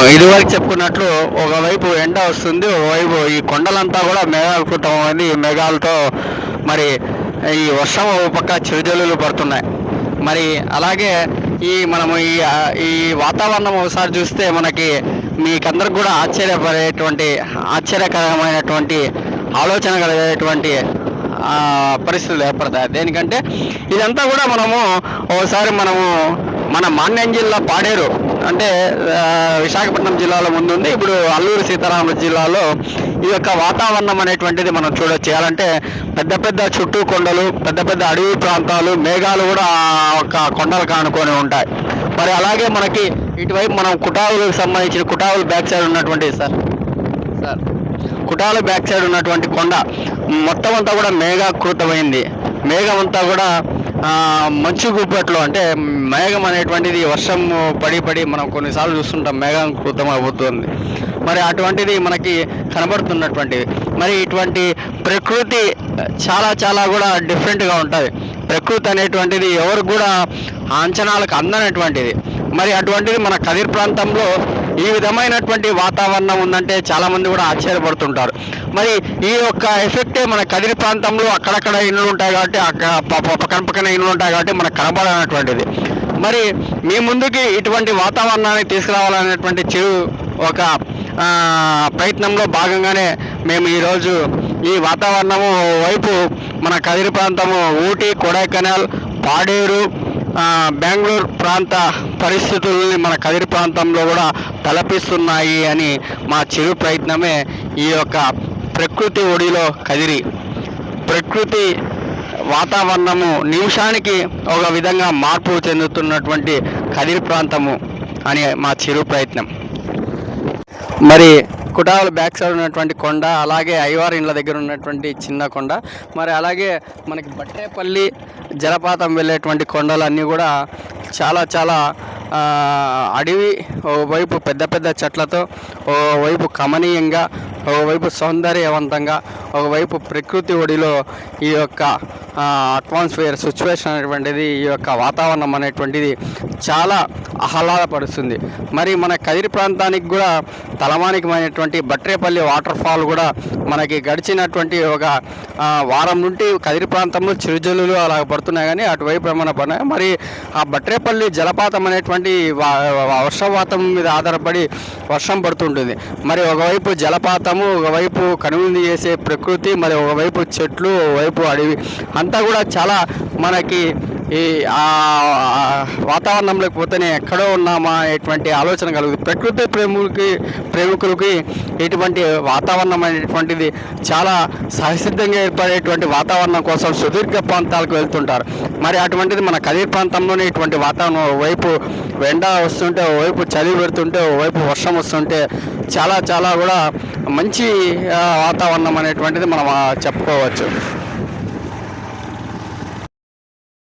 చెప్పుకున్నట్లు ఒకవైపు ఎండ వస్తుంది ఒకవైపు ఈ కొండలంతా కూడా మేఘాలకృతమైంది ఈ మేఘాలతో మరి ఈ వర్షం ఒక పక్క చిరుజల్లులు పడుతున్నాయి. మరి అలాగే ఈ మనము ఈ ఈ వాతావరణం ఒకసారి చూస్తే మనకి మీకందరికి కూడా ఆశ్చర్యపడేటువంటి ఆశ్చర్యకరమైనటువంటి ఆలోచన కలిగేటువంటి పరిస్థితులు ఏర్పడతాయి. దేనికంటే ఇదంతా కూడా మనము ఒకసారి మనము మన మాన్యం జిల్లా పాడేరు అంటే విశాఖపట్నం జిల్లాలో ముందుంది. ఇప్పుడు అల్లూరు సీతారామ జిల్లాలో ఈ యొక్క వాతావరణం అనేటువంటిది మనం చూడొచ్చు. చేయాలంటే పెద్ద పెద్ద చుట్టూ కొండలు పెద్ద పెద్ద అడవి ప్రాంతాలు మేఘాలు కూడా ఒక కొండలు కానుకొని ఉంటాయి. మరి అలాగే మనకి ఇటువైపు మనం కుటావులకు సంబంధించిన కుటావులు బ్యాక్ సైడ్ ఉన్నటువంటి సార్ సార్ కుటాల బ్యాక్ సైడ్ ఉన్నటువంటి కొండ మొత్తం అంతా కూడా మేఘాకృతమైంది. మేఘం అంతా కూడా మంచు గుప్పట్లో అంటే మేఘం అనేటువంటిది వర్షం పడి పడి మనం కొన్నిసార్లు చూస్తుంటాం మేఘాకృతం అవుతుంది. మరి అటువంటిది మనకి కనబడుతున్నటువంటిది మరి ఇటువంటి ప్రకృతి చాలా చాలా కూడా డిఫరెంట్గా ఉంటుంది. ప్రకృతి అనేటువంటిది ఎవరు కూడా అంచనాలకు అందనటువంటిది. మరి అటువంటిది మన కదిర్ ప్రాంతంలో ఈ విధమైనటువంటి వాతావరణం ఉందంటే చాలా మంది కూడా ఆశ్చర్యపడుతుంటారు. మరి ఈ యొక్క ఎఫెక్టే మన కదిరి ప్రాంతంలో అక్కడక్కడ ఇళ్ళు ఉంటాయి కాబట్టి అక్కడ పక్కన పక్కన ఇళ్ళు ఉంటాయి కాబట్టి మనకు కనబడనటువంటిది. మరి మీ ముందుకి ఇటువంటి వాతావరణాన్ని తీసుకురావాలనేటువంటి చిరు ఒక ప్రయత్నంలో భాగంగానే మేము ఈరోజు ఈ వాతావరణము వైపు మన కదిరి ప్రాంతము ఊటీ కొడైకెనాల్ పాడేరు బెంగళూరు ప్రాంత పరిస్థితుల్ని మన కదిరి ప్రాంతంలో కూడా తలపిస్తున్నాయి అని మా చిరు ప్రయత్నమే ఈ యొక్క ప్రకృతి ఒడిలో కదిరి. ప్రకృతి వాతావరణము నిమిషానికి ఒక విధంగా మార్పు చెందుతున్నటువంటి కదిరి ప్రాంతము అని మా చిరు ప్రయత్నం. మరి కుటాల బ్యాక్ సైడ్ ఉన్నటువంటి కొండ అలాగే ఐవార్ ఇండ్ల దగ్గర ఉన్నటువంటి చిన్న కొండ మరి అలాగే మనకి బట్టేపల్లి జలపాతం వెళ్ళేటువంటి కొండలన్నీ కూడా చాలా చాలా అడవి ఓవైపు పెద్ద పెద్ద చెట్లతో ఓవైపు కమనీయంగా ఓవైపు సౌందర్యవంతంగా ఒకవైపు ప్రకృతి ఒడిలో ఈ యొక్క అట్మాస్ఫియర్ సిచ్యువేషన్ అనేటువంటిది ఈ యొక్క వాతావరణం అనేటువంటిది చాలా ఆహ్లాదపరుస్తుంది. మరి మన కదిరి ప్రాంతానికి కూడా తలమానికమైనటువంటి బట్రేపల్లి వాటర్ ఫాల్ కూడా మనకి గడిచినటువంటి ఒక వారం నుండి కదిరి ప్రాంతంలో చిరుజల్లులు అలా పడుతున్నాయి కానీ అటువైపు ఏమైనా పడినాయి? మరి ఆ బట్రేపల్లి జలపాతం అనేటువంటి వర్షపాతం మీద ఆధారపడి వర్షం పడుతుంటుంది. మరి ఒకవైపు జలపాతము ఒకవైపు కనువిందు చేసే ప్రకృతి మరి ఒకవైపు చెట్లు ఒకవైపు అడవి. అంతా కూడా చాలా మనకి ఈ ఆ వాతావరణంలోకి పోతేనే ఎక్కడో ఉన్నామా ఎటువంటి ఆలోచన కలుగుతుంది. ప్రకృతి ప్రేములకి ప్రేమికులకి ఇటువంటి వాతావరణం అనేటువంటిది చాలా సహసిద్ధంగా ఏర్పడేటువంటి వాతావరణం కోసం సుదీర్ఘ ప్రాంతాలకు వెళ్తుంటారు. మరి అటువంటిది మన కదిరి ప్రాంతంలోనే ఇటువంటి వాతావరణం వైపు ఎండ వస్తుంటే ఓవైపు చలి పెడుతుంటే ఓవైపు వర్షం వస్తుంటే చాలా చాలా కూడా మంచి వాతావరణం అనేటువంటిది మనం చెప్పుకోవచ్చు.